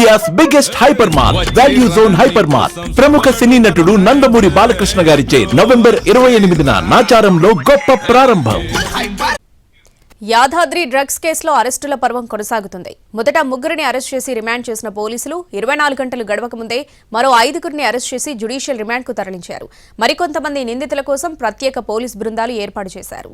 India's biggest hyper mart value zone hyper mart ప్రముఖ సినీ నటుడు నందమూరి బాలకృష్ణ గారిచే నవంబర్ ఇరవై ఎనిమిదిన నాచారంలో గొప్ప ప్రారంభం. యాదాద్రి డ్రగ్స్ కేసులో అరెస్టుల పర్వం కొనసాగుతుంది. మొదట ముగ్గురిని అరెస్ట్ చేసి రిమాండ్ చేసిన పోలీసులు ఇరవై నాలుగు గంటలు గడవక ముందే మరో ఐదుగురిని అరెస్ట్ చేసి జ్యుడిషియల్ రిమాండ్కు తరలించారు. మరికొంతమంది నిందితుల కోసం ప్రత్యేక పోలీస్ బృందాలు ఏర్పాటు చేశారు.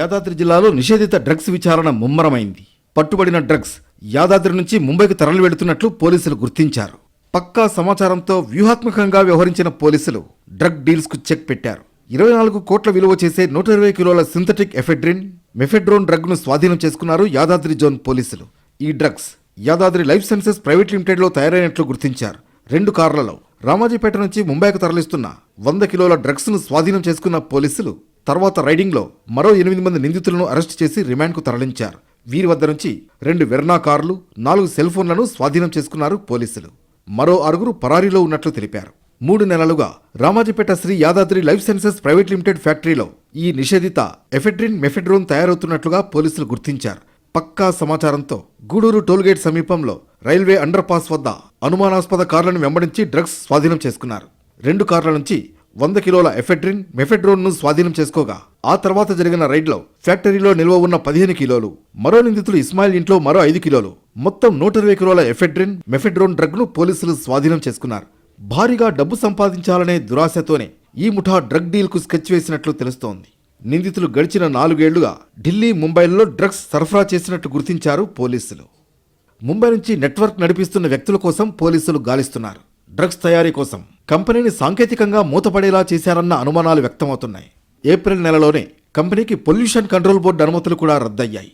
యాదాద్రి జిల్లాలో నిషేధిత డ్రగ్స్ విచారణ ముమ్మరమైంది. పట్టుబడిన డ్రగ్స్ యాదాద్రి నుంచి ముంబైకి తరలి వెళుతున్నట్లు పోలీసులు గుర్తించారు. పక్కా సమాచారంతో వ్యూహాత్మకంగా వ్యవహరించిన పోలీసులు డ్రగ్ డీల్స్కు చెక్ పెట్టారు. ఇరవై నాలుగు కోట్ల విలువ చేసే నూట ఇరవై కిలోల సింథటిక్ ఎఫెడ్రిన్ మెఫెడ్రోన్ డ్రగ్ను స్వాధీనం చేసుకున్నారు యాదాద్రి జోన్ పోలీసులు. ఈ drugs Yadadri life sciences private లిమిటెడ్లో తయారైనట్లు గుర్తించారు. రెండు కార్లలో రామాజీపేట నుంచి ముంబైకు తరలిస్తున్న వంద కిలోల డ్రగ్స్ను స్వాధీనం చేసుకున్న పోలీసులు తర్వాత రైడింగ్లో మరో ఎనిమిది మంది నిందితులను అరెస్ట్ చేసి రిమాండ్కు తరలించారు. వీరి వద్ద నుంచి రెండు వెర్నా కార్లు నాలుగు సెల్ ఫోన్లను స్వాధీనం చేసుకున్నారు పోలీసులు. మరో ఆరుగురు పరారీలో ఉన్నట్లు తెలిపారు. మూడు నెలలుగా Ramajipeta Shri Yadadri life sciences private limited ఫ్యాక్టరీలో ఈ నిషేధిత ఎఫెడ్రిన్ మెఫెడ్రోన్ తయారవుతున్నట్లుగా పోలీసులు గుర్తించారు. పక్కా సమాచారంతో గూడూరు టోల్గేట్ సమీపంలో రైల్వే అండర్ పాస్ వద్ద అనుమానాస్పద కార్లను వెంబడించి డ్రగ్స్ స్వాధీనం చేసుకున్నారు. రెండు కార్ల నుంచి వంద కిలోల ఎఫెడ్రిన్ మెఫెడ్రోన్ను స్వాధీనం చేసుకోగా. ఆ తర్వాత జరిగిన రైడ్లో ఫ్యాక్టరీలో నిల్వ ఉన్న పదిహేను కిలోలు మరో నిందితులు ఇస్మాయిల్ ఇంట్లో మరో ఐదు కిలోలు. మొత్తం నూట ఇరవై కిలోల ఎఫెడ్రిన్ మెఫెడ్రోన్ డ్రగ్ను పోలీసులు స్వాధీనం చేసుకున్నారు. భారీగా డబ్బు సంపాదించాలనే దురాశతోనే ఈ ముఠా డ్రగ్ డీల్కు స్కెచ్ వేసినట్లు తెలుస్తోంది. నిందితులు గడిచిన నాలుగేళ్ళుగా ఢిల్లీ ముంబైల్లో డ్రగ్స్ సరఫరా చేసినట్లు గుర్తించారు పోలీసులు. ముంబై నుంచి నెట్వర్క్ నడిపిస్తున్న వ్యక్తుల కోసం పోలీసులు గాలిస్తున్నారు. డ్రగ్స్ తయారీ కోసం కంపెనీని సాంకేతికంగా మూతపడేలా చేశారన్న అనుమానాలు వ్యక్తమవుతున్నాయి. ఏప్రిల్ నెలలోనే కంపెనీకి పొల్యూషన్ కంట్రోల్ బోర్డు అనుమతులు కూడా రద్దయ్యాయి.